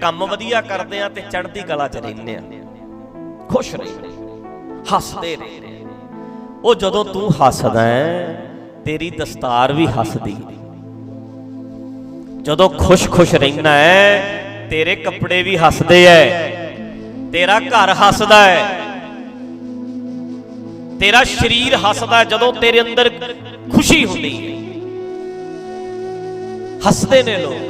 ਕੰਮ ਵਧੀਆ ਕਰਦੇ ਆ ਤੇ ਚੜ੍ਹਦੀ ਕਲਾ 'ਚ ਰਹਿੰਦੇ ਆ। ਖੁਸ਼ ਰਹਿੰਦੇ ਹੱਸਦੇ ਰਹਿੰਦੇ ਉਹ ਜਦੋਂ ਤੂੰ ਹੱਸਦਾ ਤੇਰੀ ਦਸਤਾਰ ਵੀ ਹੱਸਦੀ ਜਦੋਂ ਖੁਸ਼-ਖੁਸ਼ ਰਹਿਣਾ ਹੈ ਤੇਰੇ ਕੱਪੜੇ ਵੀ ਹੱਸਦੇ ਐ। ਤੇਰਾ ਘਰ ਹੱਸਦਾ ਹੈ ਤੇਰਾ ਸਰੀਰ ਹੱਸਦਾ ਜਦੋਂ ਤੇਰੇ ਅੰਦਰ ਖੁਸ਼ੀ ਹੁੰਦੀ ਹੈ ਹੱਸਦੇ ਨੇ ਲੋਕ।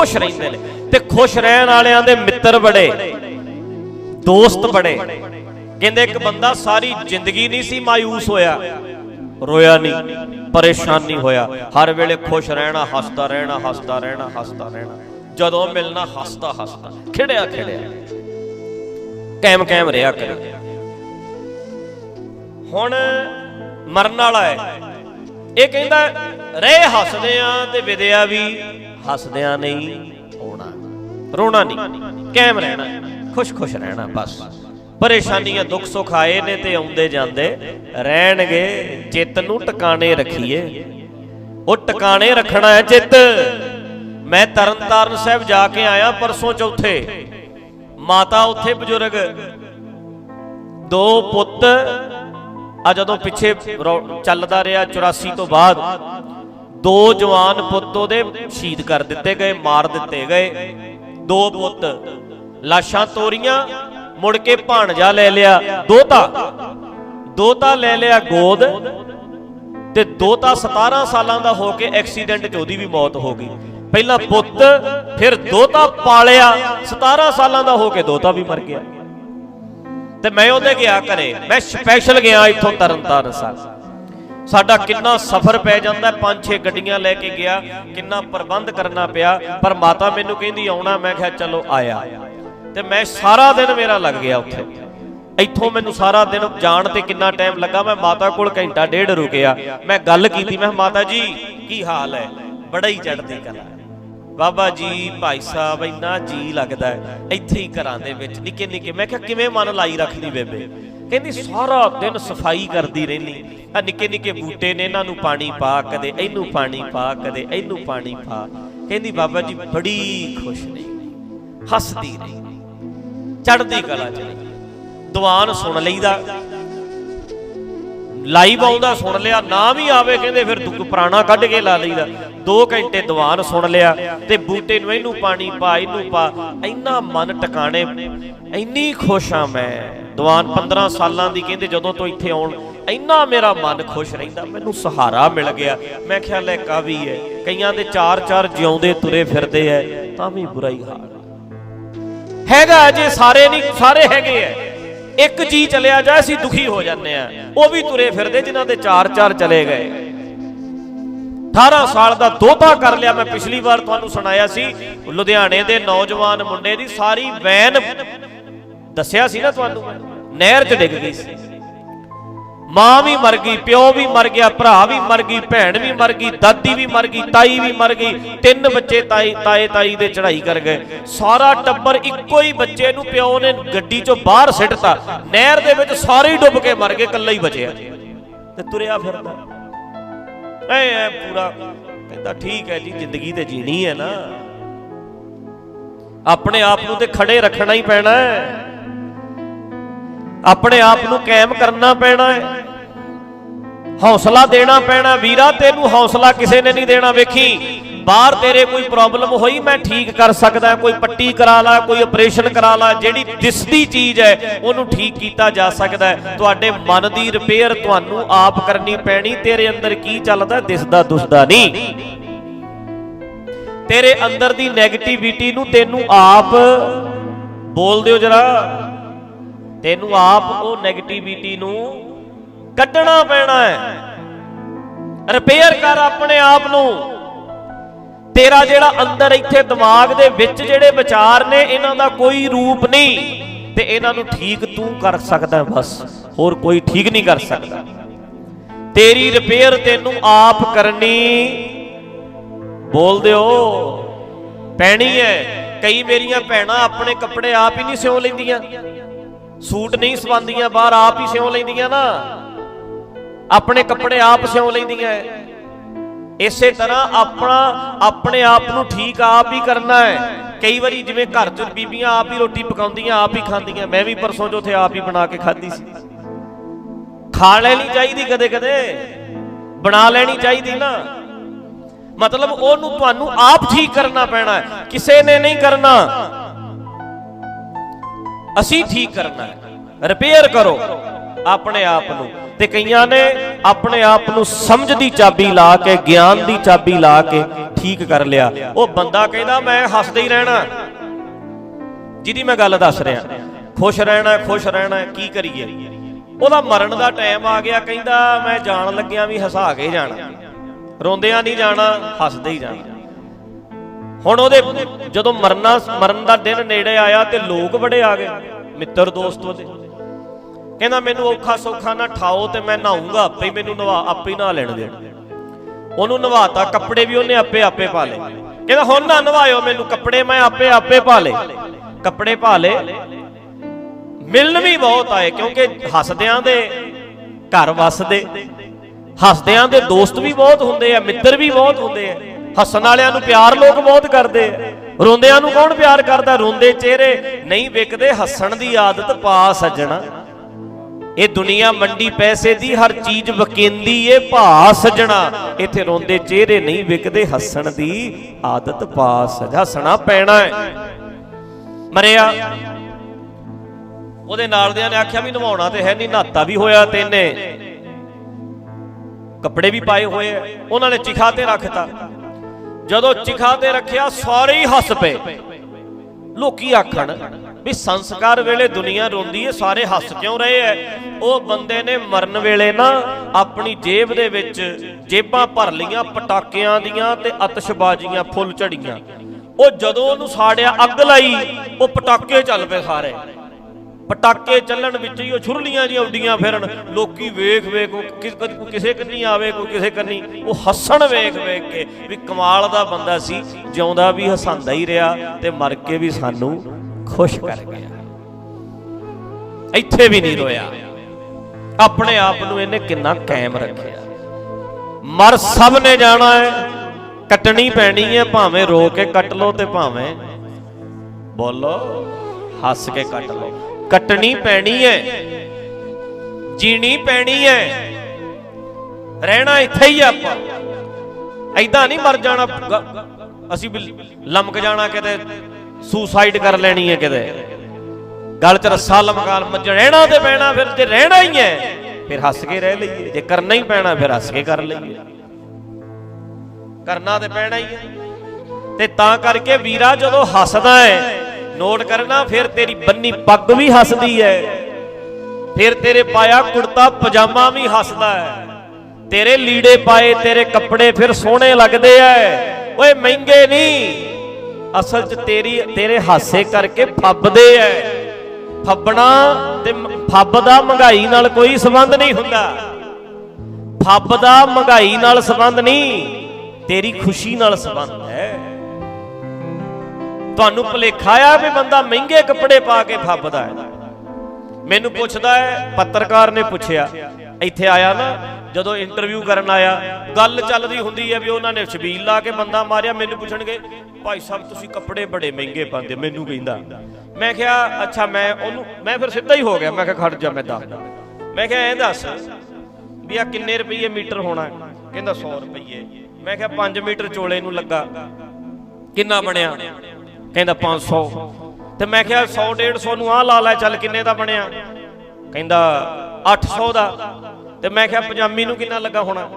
ਖੁਸ਼ ਰਹਿੰਦੇ ਨੇ। ਤੇ ਖੁਸ਼ ਰਹਿਣ ਵਾਲਿਆਂ ਦੇ ਮਿੱਤਰ ਬੜੇ, ਦੋਸਤ ਬੜੇ। ਕਹਿੰਦੇ ਇੱਕ ਬੰਦਾ ਸਾਰੀ ਜ਼ਿੰਦਗੀ ਨਹੀਂ ਸੀ ਮਾਇੂਸ ਹੋਇਆ, ਰੋਇਆ ਨਹੀਂ, ਪਰੇਸ਼ਾਨ ਨਹੀਂ ਹੋਇਆ। ਹਰ ਵੇਲੇ ਖੁਸ਼ ਰਹਿਣਾ, ਹੱਸਦਾ ਰਹਿਣਾ ਹੱਸਦਾ ਰਹਿਣਾ ਹੱਸਦਾ ਰਹਿਣਾ। ਜਦੋਂ ਮਿਲਣਾ, ਹੱਸਦਾ ਹੱਸਦਾ। ਖਿੜਿਆ ਖਿੜਿਆ। ਕੈਮ ਕੈਮ ਰਿਹਾ ਕਰੇ। ਹੁਣ ਮਰਨ ਵਾਲਾ ਹੈ। ਇਹ ਕਹਿੰਦਾ, ਰਹੇ ਹੱਸਦੇ ਆ ਤੇ ਵਿਦਿਆ ਵੀ ਹੱਸਦਿਆਂ ਨਹੀਂ ਹੋਣਾ ਰੋਣਾ ਨਹੀਂ ਕਾਇਮ ਰਹਿਣਾ ਖੁਸ਼-ਖੁਸ਼ ਰਹਿਣਾ, ਬਸ। ਪਰੇਸ਼ਾਨੀਆਂ ਦੁੱਖ ਸੁੱਖ ਆਏ ਨੇ ਤੇ ਆਉਂਦੇ ਜਾਂਦੇ ਰਹਿਣਗੇ। ਚਿੱਤ ਨੂੰ ਟਿਕਾਣੇ ਰੱਖੀਏ। ਉਹ ਟਿਕਾਣੇ ਰੱਖਣਾ ਹੈ ਚਿੱਤ ਮੈਂ ਤਰਨਤਾਰਨ ਸਾਹਿਬ ਜਾ ਕੇ ਆਇਆ ਪਰਸੋਂ ਚੌਥੇ। ਮਾਤਾ ਉੱਥੇ ਬਜ਼ੁਰਗ। ਦੋ ਪੁੱਤ। ਆ ਜਦੋਂ ਪਿੱਛੇ ਰੌ- ਚੱਲਦਾ ਰਿਹਾ 84 ਤੋਂ ਬਾਅਦ। ਦੋ ਜਵਾਨ ਪੁੱਤ ਉਹਦੇ ਸ਼ਹੀਦ ਕਰ ਦਿੱਤੇ ਗਏ, ਮਾਰ ਦਿੱਤੇ ਗਏ। ਦੋ ਪੁੱਤ ਲਾਸ਼ਾਂ ਤੋਰੀਆਂ, ਮੁੜ ਕੇ ਭਾਣਜਾ ਲੈ ਲਿਆ, ਦੋਤਾ। ਦੋਤਾ ਲੈ ਲਿਆ ਗੋਦ ਤੇ ਦੋਤਾ 17 ਸਾਲਾਂ ਦਾ ਹੋ ਕੇ ਐਕਸੀਡੈਂਟ 'ਚ ਉਹਦੀ ਵੀ ਮੌਤ ਹੋ ਗਈ। ਪਹਿਲਾਂ ਪੁੱਤ, ਫਿਰ ਦੋਤਾ ਪਾਲਿਆ 17 ਸਾਲਾਂ ਦਾ ਹੋ ਕੇ ਦੋਤਾ ਵੀ ਮਰ ਗਿਆ। ਤੇ ਮੈਂ ਉਹਦੇ ਗਿਆ ਘਰੇ, ਮੈਂ ਸਪੈਸ਼ਲ ਗਿਆ ਇੱਥੋਂ ਤਰਨਤਾਰਨ ਸਾਹਿਬ। ਸਾਡਾ ਕਿੰਨਾ ਸਫ਼ਰ ਪੈ ਜਾਂਦਾ ਪੰਜ ਛੇ ਗੱਡੀਆਂ ਲੈ ਕੇ ਗਿਆ ਕਿੰਨਾ ਪ੍ਰਬੰਧ ਕਰਨਾ ਪਿਆ ਪਰ ਮਾਤਾ ਮੈਨੂੰ ਕਹਿੰਦੀ ਆਉਣਾ? ਮੈਂ ਕਿਹਾ ਚਲੋ ਆਇਆ। ਤੇ ਮੈਂ ਸਾਰਾ ਦਿਨ ਮੇਰਾ ਲੱਗ ਗਿਆ ਉੱਥੇ। ਇੱਥੋਂ ਮੈਨੂੰ ਸਾਰਾ ਦਿਨ ਜਾਣ ਤੇ ਕਿੰਨਾ ਟਾਈਮ ਲੱਗਾ ਮੈਂ ਮਾਤਾ ਕੋਲ ਘੰਟਾ ਡੇਢ ਰੁਕਿਆ। ਮੈਂ ਗੱਲ ਕੀਤੀ ਮੈਂ ਕਿਹਾ, ਮਾਤਾ ਜੀ ਕੀ ਹਾਲ ਹੈ? ਬੜਾ ਹੀ ਚੜ੍ਹਦੀ ਕਲਾ ਬਾਬਾ ਜੀ ਭਾਈ ਸਾਹਿਬ ਇੰਨਾ ਜੀ ਲੱਗਦਾ ਇੱਥੇ ਹੀ ਘਰਾਂ ਦੇ ਵਿੱਚ ਨਿੱਕੇ ਨਿੱਕੇ ਮੈਂ ਕਿਹਾ ਕਿਵੇਂ ਮਨ ਲਾਈ ਰੱਖਦੀ ਬੇਬੇ? ਕਹਿੰਦੀ, ਸਾਰਾ ਦਿਨ ਸਫ਼ਾਈ ਕਰਦੀ ਰਹਿੰਦੀ ਆ ਨਿੱਕੇ ਨਿੱਕੇ ਬੂਟੇ ਨੇ, ਇਹਨਾਂ ਨੂੰ ਪਾਣੀ ਪਾ, ਕਦੇ ਇਹਨੂੰ ਪਾਣੀ ਪਾ, ਕਦੇ ਇਹਨੂੰ ਪਾਣੀ ਪਾ। ਕਹਿੰਦੀ, ਬਾਬਾ ਜੀ, ਬੜੀ ਖੁਸ਼ ਰਹੀ ਹੱਸਦੀ ਰਹੀ ਚੜਦੀ ਕਲਾ ਚ ਰਹੀ ਦੀਵਾਨ ਸੁਣ ਲਈਦਾ। ਲਾਈਵ ਆਉਂਦਾ ਸੁਣ ਲਿਆ ਨਾ ਵੀ ਆਵੇ, ਕਹਿੰਦੇ ਫਿਰ ਤੂੰ ਪੁਰਾਣਾ ਕੱਢ ਕੇ ਲਾ ਲਈਦਾ। 2 ਘੰਟੇ ਦੀਵਾਨ ਸੁਣ ਲਿਆ ਤੇ ਬੂਟੇ ਨੂੰ ਇਹਨੂੰ ਪਾਣੀ ਪਾ, ਇਹਨੂੰ ਪਾ। ਇੰਨਾ ਮਨ ਟਿਕਾਣੇ, ਇੰਨੀ ਖੁਸ਼ ਆ ਮੈਂ। ਦੀਵਾਨ 15 ਸਾਲਾਂ ਦੀ ਕਹਿੰਦੇ ਜਦੋਂ ਤੋਂ ਇੱਥੇ ਆਉਣ, ਇੰਨਾ ਮੇਰਾ ਮਨ ਖੁਸ਼ ਰਹਿੰਦਾ, ਮੈਨੂੰ ਸਹਾਰਾ ਮਿਲ ਗਿਆ। ਮੈਂ ਖਿਆਲ ਹੈ ਕਾਵੀ ਹੈ ਕਈਆਂ ਦੇ ਚਾਰ ਚਾਰ ਜਿਉਂਦੇ ਤੁਰੇ ਫਿਰਦੇ ਐ, ਤਾਂ ਵੀ ਬੁਰਾ ਹੀ ਹਾਲ ਹੈਗਾ ਜੇ ਸਾਰੇ ਨਹੀਂ, ਸਾਰੇ ਹੈਗੇ ਐ। ਇੱਕ ਜੀ ਚਲਿਆ ਜਾਏ, ਅਸੀਂ ਦੁਖੀ ਹੋ ਜਾਂਦੇ ਆ। ਉਹ ਵੀ ਤੁਰੇ ਫਿਰਦੇ, ਜਿਨ੍ਹਾਂ ਦੇ ਚਾਰ ਚਾਰ ਚਲੇ ਗਏ। 18 ਸਾਲ ਦਾ ਦੋਤਾ ਕਰ ਲਿਆ, ਮੈਂ ਪਿਛਲੀ ਵਾਰ ਤੁਹਾਨੂੰ ਸੁਣਾਇਆ ਸੀ, ਲੁਧਿਆਣੇ ਦੇ ਨੌਜਵਾਨ ਮੁੰਡੇ ਦੀ ਸਾਰੀ ਵੈਨ ਦੱਸਿਆ ਸੀ ਨਾ ਤੁਹਾਨੂੰ? ਨਹਿਰ 'ਚ ਡਿੱਗ ਗਈ ਸੀ। ਮਾਂ ਵੀ ਮਰ ਗਈ, ਪਿਓ ਵੀ ਮਰ ਗਿਆ, ਭਰਾ ਵੀ ਮਰ ਗਈ, ਭੈਣ ਵੀ ਮਰ ਗਈ, ਦਾਦੀ ਵੀ ਮਰ ਗਈ, ਤਾਈ ਵੀ ਮਰ ਗਈ, ਤਿੰਨ ਬੱਚੇ ਤਾਈ ਤਾਏ ਤਾਈ ਦੇ ਚੜਾਈ ਕਰ ਗਏ। ਸਾਰਾ ਟੱਬਰ ਇੱਕੋ ਹੀ ਬੱਚੇ ਨੂੰ ਪਿਓ ਨੇ ਗੱਡੀ 'ਚੋਂ ਬਾਹਰ ਸਿੱਟਤਾ। ਨਹਿਰ ਦੇ ਵਿੱਚ ਸਾਰੇ ਹੀ ਡੁੱਬ ਕੇ ਮਰ ਗਏ, ਇਕੱਲਾ ਹੀ ਬਚਿਆ। ਤੇ ਤੁਰਿਆ ਫਿਰਦਾ। ਐ ਐ ਪੂਰਾ ਕਹਿੰਦਾ, ਠੀਕ ਹੈ ਜੀ, ਜ਼ਿੰਦਗੀ ਤੇ ਜੀਣੀ ਹੈ ਨਾ। ਆਪਣੇ ਆਪ ਨੂੰ ਤੇ ਖੜੇ ਰੱਖਣਾ ਹੀ ਪੈਣਾ ਹੈ। ਆਪਣੇ ਆਪ ਨੂੰ ਕਾਇਮ ਕਰਨਾ ਪੈਣਾ ਹੈ। ਹੌਸਲਾ ਦੇਣਾ ਪੈਣਾ। ਵੀਰਾ, ਤੈਨੂੰ ਹੌਸਲਾ ਕਿਸੇ ਨੇ ਨਹੀਂ ਦੇਣਾ। ਵੇਖੀ, ਬਾਹਰ ਤੇਰੇ ਕੋਈ ਪ੍ਰੋਬਲਮ ਹੋਈ, ਮੈਂ ਠੀਕ ਕਰ ਸਕਦਾ, ਕੋਈ ਪੱਟੀ ਕਰਾ ਲਾ, ਕੋਈ ਆਪਰੇਸ਼ਨ ਕਰਾ ਲਾ, ਜਿਹੜੀ ਦਿਸਦੀ ਚੀਜ਼ ਹੈ, ਉਹਨੂੰ ਠੀਕ ਕੀਤਾ ਜਾ ਸਕਦਾ ਤੁਹਾਡੇ ਮਨ ਦੀ ਰਿਪੇਅਰ ਤੁਹਾਨੂੰ ਆਪ ਕਰਨੀ ਪੈਣੀ। ਤੇਰੇ ਅੰਦਰ ਕੀ ਚੱਲਦਾ? ਦਿਸਦਾ ਦੁਸਦਾ ਨਹੀਂ। ਤੇਰੇ ਅੰਦਰ ਦੀ 네ਗੇਟਿਵਿਟੀ ਨੂੰ ਤੈਨੂੰ ਆਪ ਬੋਲ ਦਿਓ ਜਰਾ। ਤੈਨੂੰ ਆਪ ਉਹ 네ਗੇਟਿਵਿਟੀ ਨੂੰ ਕੱਢਣਾ ਪੈਣਾ ਹੈ। ਰਿਪੇਅਰ ਕਰ ਆਪਣੇ ਆਪ ਨੂੰ। ਤੇਰਾ ਜਿਹੜਾ ਅੰਦਰ ਇੱਥੇ ਦਿਮਾਗ ਦੇ ਵਿੱਚ ਜਿਹੜੇ ਵਿਚਾਰ ਨੇ, ਇਹਨਾਂ ਦਾ ਕੋਈ ਰੂਪ ਨਹੀਂ। ਤੇ ਇਹਨਾਂ ਨੂੰ ਠੀਕ ਤੂੰ ਕਰ ਸਕਦਾ ਬਸ। ਹੋਰ ਕੋਈ ਠੀਕ ਨਹੀਂ ਕਰ ਸਕਦਾ। ਤੇਰੀ ਰਿਪੇਅਰ ਤੈਨੂੰ ਆਪ ਕਰਨੀ ਬੋਲ ਦਿਓ। ਪੈਣੀ ਹੈ। ਕਈ ਮੇਰੀਆਂ ਭੈਣਾਂ ਆਪਣੇ ਕੱਪੜੇ ਆਪ ਹੀ ਨਹੀਂ ਸਿਉਂ ਲੈਂਦੀਆਂ। ਸੂਟ ਨਹੀਂ ਸਵਾਉਂਦੀਆਂ, ਬਾਹਰ ਆਪ ਹੀ ਸਿਉਂ ਲੈਂਦੀਆਂ ਨਾ। ਆਪਣੇ ਕੱਪੜੇ ਆਪ ਸਿਉਂ ਲੈਂਦੀਆਂ ਇਸੇ ਤਰ੍ਹਾਂ ਆਪਣਾ, ਆਪਣੇ ਆਪ ਨੂੰ ਠੀਕ ਆਪ ਹੀ ਕਰਨਾ ਹੈ ਕਈ ਵਾਰੀ ਜਿਵੇਂ ਘਰ 'ਚ ਬੀਬੀਆਂ ਆਪ ਹੀ ਰੋਟੀ ਪਕਾਉਂਦੀਆਂ, ਆਪ ਹੀ ਖਾਂਦੀਆਂ। ਮੈਂ ਵੀ ਪਰਸੋਂ ਜੋ ਉੱਥੇ ਆਪ ਹੀ ਬਣਾ ਕੇ ਖਾਧੀ ਸੀ। ਖਾ ਲੈਣੀ ਚਾਹੀਦੀ ਕਦੇ ਕਦੇ। ਬਣਾ ਲੈਣੀ ਚਾਹੀਦੀ ਨਾ। ਮਤਲਬ ਉਹਨੂੰ ਤੁਹਾਨੂੰ ਆਪ ਠੀਕ ਕਰਨਾ ਪੈਣਾ ਹੈ ਕਿਸੇ ਨੇ ਨਹੀਂ ਕਰਨਾ। ਅਸੀਂ ਠੀਕ ਕਰਨਾ ਹੈ। ਰਿਪੇਅਰ ਕਰੋ ਆਪਣੇ ਆਪ ਨੂੰ। ਤੇ ਕਈਆਂ ਨੇ ਆਪਣੇ ਆਪ ਨੂੰ ਸਮਝ ਦੀ ਚਾਬੀ ਲਾ ਕੇ, ਗਿਆਨ ਦੀ ਚਾਬੀ ਲਾ ਕੇ ਠੀਕ ਕਰ ਲਿਆ। ਉਹ ਬੰਦਾ ਕਹਿੰਦਾ, ਮੈਂ ਹੱਸਦਾ ਹੀ ਰਹਿਣਾ ਜਿਹਦੀ ਮੈਂ ਗੱਲ ਦੱਸ ਰਿਹਾ। ਖੁਸ਼ ਰਹਿਣਾ ਖੁਸ਼ ਰਹਿਣਾ ਕੀ ਕਰੀਏ? ਉਹਦਾ ਮਰਨ ਦਾ ਟਾਈਮ ਆ ਗਿਆ। ਕਹਿੰਦਾ, ਮੈਂ ਜਾਣ ਲੱਗਿਆ ਵੀ ਹਸਾ ਕੇ ਜਾਣਾ। ਰੋਂਦਿਆਂ ਨਹੀਂ ਜਾਣਾ, ਹੱਸਦੇ ਹੀ ਜਾਣਾ। ਹੁਣ ਉਹਦੇ ਜਦੋਂ ਮਰਨਾ ਮਰਨ ਦਾ ਦਿਨ ਨੇੜੇ ਆਇਆ ਤੇ ਲੋਕ ਬੜੇ ਆ ਗਏ, ਮਿੱਤਰ ਦੋਸਤ ਉਹਦੇ। ਕਹਿੰਦਾ, ਮੈਨੂੰ ਔਖਾ ਸੌਖਾ ਨਾ ਠਾਓ ਤੇ ਮੈਂ ਨਹਾਉਂਗਾ ਆਪੇ ਹੀ ਮੈਨੂੰ ਨਵਾ, ਆਪੇ ਹੀ ਲੈਣ ਦੇਣ ਉਹਨੂੰ ਨਵਾਤਾ, ਕੱਪੜੇ ਵੀ ਉਹਨੇ ਆਪੇ ਆਪੇ ਪਾ ਲਏ। ਕਹਿੰਦਾ, ਹੁਣ ਨਾ ਨਵਾਇਓ ਮੈਨੂੰ ਕੱਪੜੇ, ਮੈਂ ਆਪੇ ਆਪੇ ਪਾ ਲਏ। ਕੱਪੜੇ ਪਾ ਲਏ। ਮਿਲਣ ਵੀ ਬਹੁਤ ਆਏ, ਕਿਉਂਕਿ ਹੱਸਦਿਆਂ ਦੇ ਘਰ ਵਸਦੇ, ਹੱਸਦਿਆਂ ਦੇ ਦੋਸਤ ਵੀ ਬਹੁਤ ਹੁੰਦੇ ਆ, ਮਿੱਤਰ ਵੀ ਬਹੁਤ ਹੁੰਦੇ ਆ। ਹੱਸਣ ਵਾਲਿਆਂ ਨੂੰ ਪਿਆਰ ਲੋਕ ਬਹੁਤ ਕਰਦੇ ਆ। ਰੋਂਦਿਆਂ ਨੂੰ ਕੌਣ ਪਿਆਰ ਕਰਦਾ? ਰੋਂਦੇ ਚਿਹਰੇ। ਨਹੀਂ ਵਿਕਦੇ, ਹੱਸਣ ਦੀ ਆਦਤ ਪਾ ਸੱਜਣਾ। ਇਹ ਦੁਨੀਆ ਮੰਡੀ ਪੈਸੇ ਦੀ, ਹਰ ਚੀਜ਼ ਵਕੇਂਦੀ ਏ, ਭਾ ਸੱਜਣਾ। ਇੱਥੇ ਰੋਂਦੇ ਚਿਹਰੇ, ਨਹੀਂ ਵਿਕਦੇ, ਹੱਸਣ ਦੀ ਆਦਤ ਪਾ ਸਜ, ਹੱਸਣਾ ਪੈਣਾ ਹੈ ਮਰਿਆ। ਉਹਦੇ ਨਾਲ ਦਿਆਂ ਨੇ ਆਖਿਆ ਵੀ ਨਵਾਉਣਾ ਤੇ ਹੈ ਨਹੀਂ ਨਹਾਤਾ ਵੀ ਹੋਇਆ ਤੈਨੇ ਕੱਪੜੇ ਵੀ ਪਾਏ ਹੋਏ ਆ। ਉਹਨਾਂ ਨੇ ਚਿਖਾ ਤੇ ਰੱਖਤਾ। ਜਦੋਂ ਚਿਖਾ ਤੇ ਰੱਖਿਆ, ਸਾਰੇ ਹੀ ਹੱਸ ਪਏ। ਲੋਕੀ ਆਖਣ ਵੀ ਸੰਸਕਾਰ ਵੇਲੇ ਦੁਨੀਆ ਰੋਂਦੀ ਏ, ਸਾਰੇ ਹੱਸ ਕਿਉਂ ਰਹੇ ਐ? ਉਹ ਬੰਦੇ ਨੇ ਮਰਨ ਵੇਲੇ ਨਾ ਆਪਣੀ ਜੇਬ ਦੇ ਵਿੱਚ ਜੇਬਾਂ ਭਰ ਲੀਆਂ ਪਟਾਕਿਆਂ ਦੀਆਂ ਤੇ ਅਤਸ਼ਬਾਜ਼ੀਆਂ ਫੁੱਲ ਝੜੀਆਂ। ਉਹ ਜਦੋਂ ਉਹਨੂੰ ਸਾੜਿਆ, ਅੱਗ ਲਾਈ, ਉਹ ਪਟਾਕੇ ਚੱਲ ਪਏ ਸਾਰੇ। ਪਟਾਕੇ ਚੱਲਣ ਵਿੱਚ ਹੀ ਉਹ ਛੁਰਲੀਆਂ ਜੀਆਂ ਉੱਡੀਆਂ ਫਿਰਨ। ਲੋਕੀ ਵੇਖ ਵੇਖ ਕੋਈ ਕਿਸੇ ਕੰਨੀ ਆਵੇ, ਕੋਈ ਕਿਸੇ ਕੰਨੀ। ਉਹ ਹੱਸਣ ਵੇਖ ਵੇਖ ਕੇ ਵੀ ਕਮਾਲ ਦਾ ਬੰਦਾ ਸੀ, ਜਿਉਂਦਾ ਵੀ ਹਸਾਂਦਾ ਹੀ ਰਿਹਾ ਤੇ ਮਰ ਕੇ ਵੀ ਸਾਨੂੰ ਖੁਸ਼ ਕਰ ਗਿਆ। ਇੱਥੇ ਵੀ ਨਹੀਂ ਰੋਇਆ। ਆਪਣੇ ਆਪ ਨੂੰ ਇਹਨੇ ਕਿੰਨਾ ਕਾਇਮ ਰੱਖਿਆ। ਮਰ ਸਭ ਨੇ ਜਾਣਾ ਹੈ, ਕੱਟਣੀ ਪੈਣੀ ਹੈ, ਭਾਵੇਂ ਰੋ ਕੇ ਕੱਟ ਲੋ ਤੇ ਭਾਵੇਂ ਬੋਲੋ, ਹੱਸ ਕੇ ਕੱਟ ਲੋ ਕੱਟਣੀ ਪੈਣੀ ਹੈ। ਜੀਣੀ ਪੈਣੀ ਹੈ। ਰਹਿਣਾ ਇੱਥੇ ਹੀ ਆਪਾਂ। ਐਦਾਂ ਨਹੀਂ ਮਰ ਜਾਣਾ। ਅਸੀਂ ਲਮਕ ਜਾਣਾ ਕਿਤੇ। ਸੁਸਾਈਡ ਕਰ ਲੈਣੀ ਹੈ ਕਿਤੇ। ਗਲ 'ਚ ਰੱਸਾ ਲਮਕਾ ਮੱਜ ਰਹਿਣਾ ਤੇ ਪੈਣਾ, ਫਿਰ ਜੇ ਰਹਿਣਾ ਹੀ ਹੈ, ਫਿਰ ਹੱਸ ਕੇ ਰਹਿ ਲਈਏ। ਜੇ ਕਰਨਾ ਹੀ ਪੈਣਾ, ਫਿਰ ਹੱਸ ਕੇ ਕਰ ਲਈਏ। ਕਰਨਾ ਤੇ ਪੈਣਾ ਹੀ ਹੈ। ਤੇ ਤਾਂ ਕਰਕੇ ਵੀਰਾ ਜਦੋਂ ਹੱਸਦਾ ਹੈ ਨੋਟ ਕਰਨਾ, ਫਿਰ ਤੇਰੀ ਬੰਨੀ ਪੱਗ ਵੀ ਹੱਸਦੀ ਹੈ ਫਿਰ ਤੇਰੇ ਪਾਇਆ ਕੁੜਤਾ, ਪਜਾਮਾ ਵੀ ਹੱਸਦਾ ਹੈ ਤੇਰੇ ਲੀੜੇ ਪਾਏ, ਤੇਰੇ ਕੱਪੜੇ ਫਿਰ ਸੋਹਣੇ ਲੱਗਦੇ ਐ। ਓਏ, ਮਹਿੰਗੇ ਨਹੀਂ। ਅਸਲ 'ਚ ਤੇਰੀ, ਤੇਰੇ ਹਾਸੇ ਕਰਕੇ ਫੱਬਦੇ ਐ। ਫੱਬਣਾ ਤੇ ਫੱਬ ਦਾ ਮਹਿੰਗਾਈ ਨਾਲ ਕੋਈ ਸੰਬੰਧ ਨਹੀਂ ਹੁੰਦਾ। ਫੱਬ ਦਾ ਮਹਿੰਗਾਈ ਨਾਲ ਸੰਬੰਧ ਨਹੀਂ, ਤੇਰੀ ਖੁਸ਼ੀ ਨਾਲ ਸੰਬੰਧ ਹੈ। ਤੁਹਾਨੂੰ ਭੁਲੇਖਾ ਆ ਵੀ ਬੰਦਾ ਮਹਿੰਗੇ ਕੱਪੜੇ ਪਾ ਕੇ ਫੱਬਦਾ ਹੈ। ਮੈਨੂੰ ਪੁੱਛਦਾ ਹੈ, ਪੱਤਰਕਾਰ ਨੇ ਪੁੱਛਿਆ, ਇੱਥੇ ਆਇਆ ਨਾ, ਜਦੋਂ ਇੰਟਰਵਿਊ ਕਰਨ ਆਇਆ, ਗੱਲ ਚੱਲਦੀ ਹੁੰਦੀ ਹੈ ਵੀ ਉਹਨਾਂ ਨੇ ਛਬੀਲ ਲਾ ਕੇ ਬੰਦਾ ਮਾਰਿਆ, ਮੈਨੂੰ ਪੁੱਛਣਗੇ, ਭਾਈ ਸਾਹਿਬ, ਤੁਸੀਂ ਕੱਪੜੇ ਬੜੇ ਮਹਿੰਗੇ ਪਾਉਂਦੇ ਮੈਨੂੰ ਕਹਿੰਦਾ। ਮੈਂ ਕਿਹਾ, ਅੱਛਾ, ਮੈਂ ਉਹਨੂੰ, ਮੈਂ ਫਿਰ ਸਿੱਧਾ ਹੀ ਹੋ ਗਿਆ, ਮੈਂ ਕਿਹਾ, ਖੜ ਜਾ, ਮੈਂ ਦੱਸਦਾ। ਮੈਂ ਕਿਹਾ ਇਹ ਦੱਸ ਵੀ ਆ ਕਿੰਨੇ ਰੁਪਏ ਮੀਟਰ ਹੋਣਾ ਕਹਿੰਦਾ 100 ਰੁਪਏ। ਮੈਂ ਕਿਹਾ 5 ਮੀਟਰ ਚੋਲੇ ਨੂੰ ਲੱਗਾ। ਕਿੰਨਾ ਬਣਿਆ? ਕਹਿੰਦਾ 500 ਤੇ ਮੈਂ ਕਿਹਾ 100 150 ਨੂੰ ਆ ਲਾ ਲੈ, ਚੱਲ ਕਿੰਨੇ ਦਾ ਬਣਿਆ? ਕਹਿੰਦਾ 800 ਦਾ। ਤੇ ਮੈਂ ਕਿਹਾ ਪਜਾਮੀ ਨੂੰ ਕਿੰਨਾ ਲੱਗਾ ਹੋਣਾ?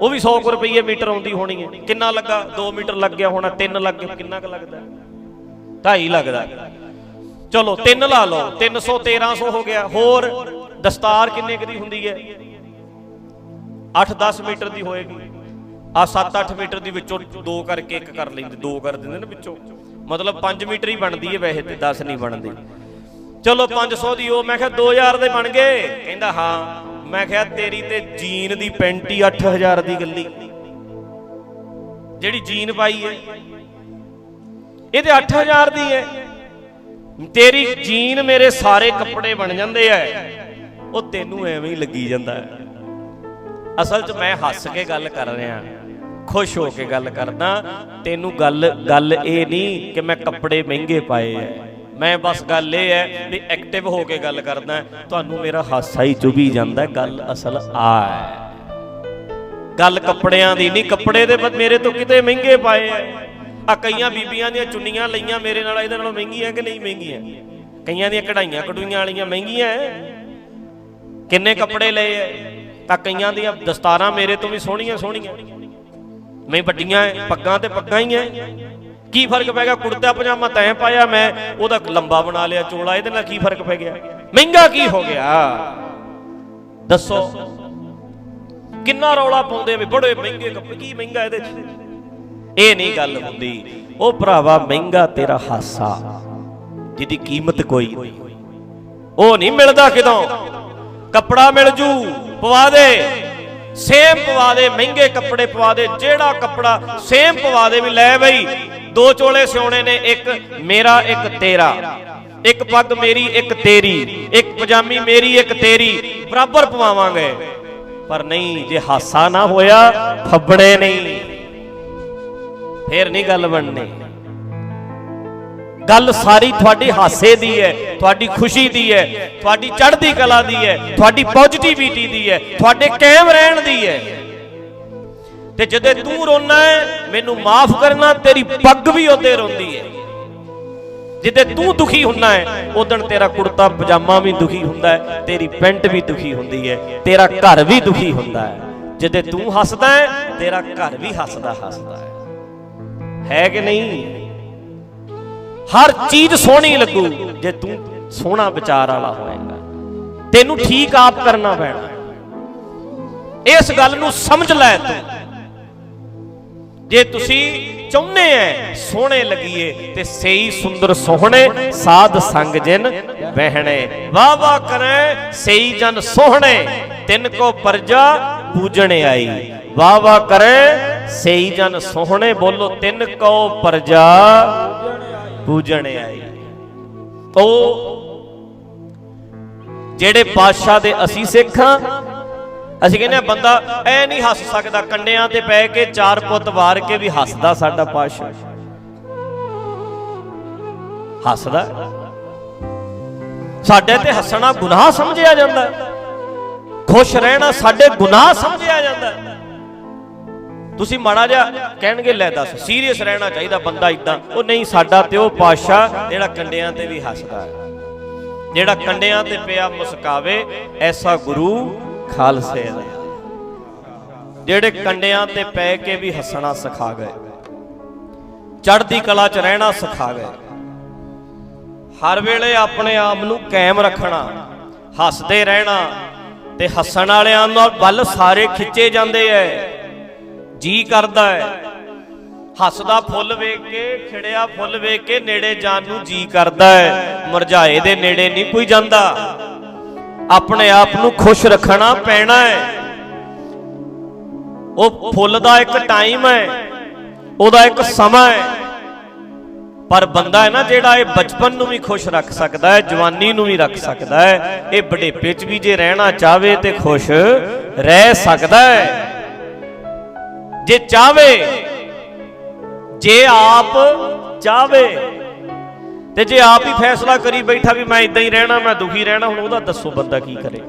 ਉਹ ਵੀ 100 ਕੁ ਰੁਪਏ ਮੀਟਰ ਆਉਂਦੀ ਹੋਣੀ ਹੈ। ਕਿੰਨਾ ਲੱਗਾ? 2 ਮੀਟਰ ਲੱਗ ਗਿਆ ਹੋਣਾ 3 ਲੱਗ ਗਿਆ ਕਿੰਨਾ ਕੁ ਲੱਗਦਾ? 2.5 ਲੱਗਦਾ। ਚਲੋ 3 ਲਾ ਲਓ। 300 1300 ਹੋ ਗਿਆ। ਹੋਰ, ਦਸਤਾਰ ਕਿੰਨੇ ਕੁ ਦੀ ਹੁੰਦੀ ਹੈ? 8-10 ਮੀਟਰ ਦੀ ਹੋਏਗੀ। ਆ 7-8 ਮੀਟਰ ਦੀ ਵਿੱਚੋਂ ਦੋ ਕਰਕੇ ਇੱਕ ਕਰ ਲੈਂਦੇ। ਦੋ ਕਰ ਦਿੰਦੇ ਨੇ ਵਿੱਚੋਂ। ਮਤਲਬ 5 ਮੀਟਰ ਹੀ ਬਣਦੀ ਹੈ ਵੈਸੇ ਤੇ 10 ਨਹੀਂ ਬਣਦੀ। ਚਲੋ 500 ਦੀ ਉਹ, ਮੈਂ ਕਿਹਾ 2000 ਦੇ ਬਣ ਗਏ। ਕਹਿੰਦਾ, ਹਾਂ। ਮੈਂ ਕਿਹਾ, ਤੇਰੀ ਤੇ ਜੀਨ ਦੀ ਪੈਂਟ ਹੀ 8000 ਦੀ ਗੱਲੀ। ਜਿਹੜੀ ਜੀਨ ਪਾਈ ਹੈ। ਇਹ ਤੇ 8000 ਦੀ ਹੈ। ਤੇਰੀ ਜੀਨ ਮੇਰੇ ਸਾਰੇ ਕੱਪੜੇ ਬਣ ਜਾਂਦੇ ਐ ਉਹ ਤੈਨੂੰ ਐਵੇਂ ਹੀ ਲੱਗੀ ਜਾਂਦਾ। ਅਸਲ 'ਚ ਮੈਂ ਹੱਸ ਕੇ ਗੱਲ ਕਰ ਰਿਹਾ। ਖੁਸ਼ ਹੋ ਕੇ ਗੱਲ ਕਰਦਾ, ਤੈਨੂੰ ਗੱਲ ਗੱਲ ਇਹ ਨਹੀਂ ਕਿ ਮੈਂ ਕੱਪੜੇ ਮਹਿੰਗੇ ਪਾਏ ਐ। ਮੈਂ ਬਸ ਗੱਲ ਇਹ ਹੈ ਵੀ ਐਕਟਿਵ ਹੋ ਕੇ ਗੱਲ ਕਰਦਾ, ਤੁਹਾਨੂੰ ਮੇਰਾ ਹਾਸਾ ਹੀ ਚੁਭੀ ਜਾਂਦਾ ਗੱਲ ਅਸਲ ਆ ਹੈ ਗੱਲ ਕੱਪੜਿਆਂ ਦੀ ਨਹੀਂ, ਕੱਪੜੇ ਦੇ ਮੇਰੇ ਤੋਂ ਕਿਤੇ ਮਹਿੰਗੇ ਪਾਏ ਐ। ਆ ਕਈਆਂ ਬੀਬੀਆਂ ਦੀਆਂ ਚੁੰਨੀਆਂ ਲਈਆਂ, ਮੇਰੇ ਨਾਲ ਇਹਦੇ ਨਾਲੋਂ ਮਹਿੰਗੀਆਂ ਕਿ ਨਹੀਂ ਮਹਿੰਗੀਆਂ? ਕਈਆਂ ਦੀਆਂ ਕਢਾਈਆਂ ਕਢੂਈਆਂ ਵਾਲੀਆਂ ਮਹਿੰਗੀਆਂ ਕਿੰਨੇ ਕੱਪੜੇ ਲਏ ਐ? ਤਾਂ ਕਈਆਂ ਦੀਆਂ ਦਸਤਾਰਾਂ ਮੇਰੇ ਤੋਂ ਵੀ ਸੋਹਣੀਆਂ ਸੋਹਣੀਆਂ ਮੈਂ ਵੱਡੀਆਂ ਪੱਗਾਂ ਤੇ ਪੱਗਾਂ ਹੀ ਐ। ਕੀ ਫ਼ਰਕ ਪੈ ਗਿਆ? ਕੁੜਤਾ ਪਜਾਮਾ ਤੈਂ ਪਾਇਆ ਮੈਂ, ਉਹਦਾ ਲੰਬਾ ਬਣਾ ਲਿਆ ਚੋਲਾ, ਇਹਦੇ ਨਾਲ ਕੀ ਫ਼ਰਕ ਪੈ ਗਿਆ? ਮਹਿੰਗਾ ਕੀ ਹੋ ਗਿਆ? ਦੱਸੋ। ਕਿੰਨਾ ਰੌਲਾ ਪਾਉਂਦੇ ਵੀ ਬੜੇ ਮਹਿੰਗੇ ਕੱਪੜੇ, ਕੀ ਮਹਿੰਗਾ ਇਹਦੇ 'ਚ? ਇਹ ਨਹੀਂ ਗੱਲ ਹੁੰਦੀ। ਉਹ ਭਰਾਵਾ, ਮਹਿੰਗਾ ਤੇਰਾ ਹਾਸਾ, ਜਿਹਦੀ ਕੀਮਤ ਕੋਈ ਉਹ ਨਹੀਂ ਮਿਲਦਾ ਕਿਦੋਂ ਕੱਪੜਾ ਮਿਲ ਜੂ, ਪਵਾ ਦੇ। ਸੇਮ ਪਵਾ ਦੇ, ਮਹਿੰਗੇ ਕੱਪੜੇ ਪਵਾ ਦੇ, ਜਿਹੜਾ ਕੱਪੜਾ ਸੇਮ ਪਵਾ ਦੇ ਵੀ ਲੈ ਬਈ, ਦੋ ਚੋਲੇ ਸਿਉਣੇ ਨੇ, ਇੱਕ ਮੇਰਾ, ਇੱਕ ਤੇਰਾ। ਇੱਕ ਪੱਗ ਮੇਰੀ, ਇੱਕ ਤੇਰੀ। ਇੱਕ ਪਜਾਮੀ ਮੇਰੀ, ਇੱਕ ਤੇਰੀ। ਬਰਾਬਰ ਪਵਾਵਾਂਗੇ। ਪਰ ਨਹੀਂ, ਜੇ ਹਾਸਾ ਨਾ ਹੋਇਆ, ਫੱਬੜੇ ਨਹੀਂ। ਫੇਰ ਨਹੀਂ ਗੱਲ ਬਣਨੀ। ਗੱਲ ਸਾਰੀ ਤੁਹਾਡੇ ਹਾਸੇ ਦੀ ਹੈ, ਤੁਹਾਡੀ ਖੁਸ਼ੀ ਦੀ ਹੈ, ਤੁਹਾਡੀ ਚੜ੍ਹਦੀ ਕਲਾ ਦੀ ਹੈ, ਤੁਹਾਡੀ ਪੋਜ਼ਿਟਿਵਿਟੀ ਦੀ ਹੈ, ਤੁਹਾਡੇ ਕਾਇਮ ਰਹਿਣ ਦੀ ਹੈ। ਤੇ ਜਦੋਂ ਤੂੰ ਰੋਣਾ ਹੈ, ਮੈਨੂੰ ਮਾਫ ਕਰਨਾ, ਤੇਰੀ ਪੱਗ ਵੀ ਉਹਦੇ ਰੋਂਦੀ ਹੈ। ਜਿੱਦੇ ਤੂੰ ਦੁਖੀ ਹੁੰਦਾ ਹੈ ਉਦੋਂ ਤੇਰਾ ਕੁੜਤਾ, ਪਜਾਮਾ ਵੀ ਦੁਖੀ ਹੁੰਦਾ ਹੈ, ਤੇਰੀ ਪੈਂਟ ਵੀ ਦੁਖੀ ਹੁੰਦੀ ਹੈ, ਤੇਰਾ ਘਰ ਵੀ ਦੁਖੀ ਹੁੰਦਾ ਹੈ। ਜਿੱਦੇ ਤੂੰ ਹੱਸਦਾ ਹੈ, ਤੇਰਾ ਘਰ ਵੀ ਹੱਸਦਾ ਹੱਸਦਾ ਹੈ। ਹੈ ਕਿ ਨਹੀਂ? ਹਰ ਚੀਜ਼ ਸੋਹਣੀ ਲੱਗੂ ਜੇ ਤੂੰ ਸੋਹਣਾ ਵਿਚਾਰ ਵਾਲਾ ਹੋਏਗਾ। ਤੈਨੂੰ ਠੀਕ ਆਪ ਕਰਨਾ ਪੈਣਾ। ਇਸ ਗੱਲ ਨੂੰ ਸਮਝ ਲੈ ਤੂੰ। ਜੇ ਤੁਸੀਂ ਚਾਹੁੰਦੇ ਐ ਸੋਹਣੇ ਲੱਗੀਏ ਤੇ ਸਈ ਸੁੰਦਰ, ਸੋਹਣੇ, ਸਾਧ ਸੰਗ ਜਿਨ ਬਹਿਣੇ ਵਾਹ ਵਾਹ ਕਰੇ, ਸਹੀ ਜਨ ਸੋਹਣੇ, ਤਿੰਨ ਕੋ ਪਰਜਾ ਪੂਜਣੇ ਆਈ। ਵਾਹ ਵਾਹ ਕਰੇ, ਸਹੀ ਜਨ ਸੋਹਣੇ ਬੋਲੋ, ਤਿੰਨ ਕੋ ਪਰਜਾ ਪੂਜਣ ਆਈ। ਉਹ ਜਿਹੜੇ ਪਾਤਸ਼ਾਹ ਦੇ ਅਸੀਂ ਸਿੱਖ ਹਾਂ, ਅਸੀਂ ਕਹਿੰਦੇ ਆ ਬੰਦਾ ਐ ਨਹੀਂ ਹੱਸ ਸਕਦਾ, ਕੰਡਿਆਂ ਤੇ ਪੈ ਕੇ ਚਾਰ ਪੁੱਤ ਵਾਰ ਕੇ ਵੀ ਹੱਸਦਾ ਸਾਡਾ ਪਾਤਸ਼ਾਹ। ਹੱਸਦਾ? ਸਾਡੇ ਤੇ ਹੱਸਣਾ ਗੁਨਾਹ ਸਮਝਿਆ ਜਾਂਦਾ। ਖੁਸ਼ ਰਹਿਣਾ ਸਾਡੇ ਗੁਨਾਹ ਸਮਝਿਆ ਜਾਂਦਾ। ਤੁਸੀਂ ਮਾੜਾ ਜਿਹਾ ਕਹਿਣਗੇ, ਲੈ ਦੱਸ ਸੀਰੀਅਸ ਰਹਿਣਾ ਚਾਹੀਦਾ ਬੰਦਾ ਇਦਾਂ ਉਹ ਨਹੀਂ, ਸਾਡਾ ਤੇ ਉਹ ਪਾਤਸ਼ਾਹ, ਜਿਹੜਾ ਕੰਡਿਆਂ ਤੇ ਵੀ ਹੱਸਦਾ ਹੈ। ਜਿਹੜਾ ਕੰਡਿਆਂ ਤੇ ਪਿਆ ਮੁਸਕਾਵੇ, ਐਸਾ ਗੁਰੂ ਖਾਲਸੇ ਦਾ ਜਿਹੜੇ ਕੰਡਿਆਂ ਤੇ ਪੈ ਕੇ ਵੀ ਹੱਸਣਾ ਸਿਖਾ ਗਏ। ਚੜ੍ਹਦੀ ਕਲਾ 'ਚ ਰਹਿਣਾ ਸਿਖਾ ਗਏ। ਹਰ ਵੇਲੇ ਆਪਣੇ ਆਪ ਨੂੰ ਕਾਇਮ ਰੱਖਣਾ, ਹੱਸਦੇ ਰਹਿਣਾ ਤੇ ਹੱਸਣ ਵਾਲਿਆਂ ਨਾਲ ਵੱਲ ਸਾਰੇ ਖਿੱਚੇ ਜਾਂਦੇ ਐ। ਜੀ ਕਰਦਾ ਹੈ। ਹੱਸਦਾ ਫੁੱਲ ਵੇਖ ਕੇ, ਖਿੜਿਆ ਫੁੱਲ ਵੇਖ ਕੇ ਨੇੜੇ ਜਾਣ ਨੂੰ ਜੀ ਕਰਦਾ ਹੈ। ਮੁਰਝਾਏ ਦੇ ਨੇੜੇ ਨਹੀਂ ਕੋਈ ਜਾਂਦਾ। ਆਪਣੇ ਆਪ ਨੂੰ ਖੁਸ਼ ਰੱਖਣਾ ਪੈਣਾ ਹੈ। ਉਹ ਫੁੱਲ ਦਾ ਇੱਕ ਟਾਈਮ ਹੈ। ਉਹਦਾ ਇੱਕ ਸਮਾਂ ਹੈ। ਪਰ ਬੰਦਾ ਹੈ ਨਾ ਜਿਹੜਾ ਇਹ ਬਚਪਨ ਨੂੰ ਵੀ ਖੁਸ਼ ਰੱਖ ਸਕਦਾ ਹੈ, ਜਵਾਨੀ ਨੂੰ ਵੀ ਰੱਖ ਸਕਦਾ ਹੈ, ਇਹ ਬੁਢੇਪੇ 'ਚ ਵੀ ਜੇ ਰਹਿਣਾ ਚਾਹਵੇ ਤੇ ਖੁਸ਼ ਰਹਿ ਸਕਦਾ ਹੈ। ਜੇ ਚਾਵੇ ਜੇ ਆਪ ਚਾਵੇ ਤੇ ਜੇ ਆਪ ਹੀ ਫੈਸਲਾ ਕਰੀ ਬੈਠਾ ਵੀ ਮੈਂ ਇਦਾਂ ਹੀ ਰਹਿਣਾ, ਮੈਂ ਦੁਖੀ ਰਹਿਣਾ, ਹੁਣ ਉਹਦਾ ਦੱਸੋ ਬੰਦਾ ਕੀ ਕਰੇ।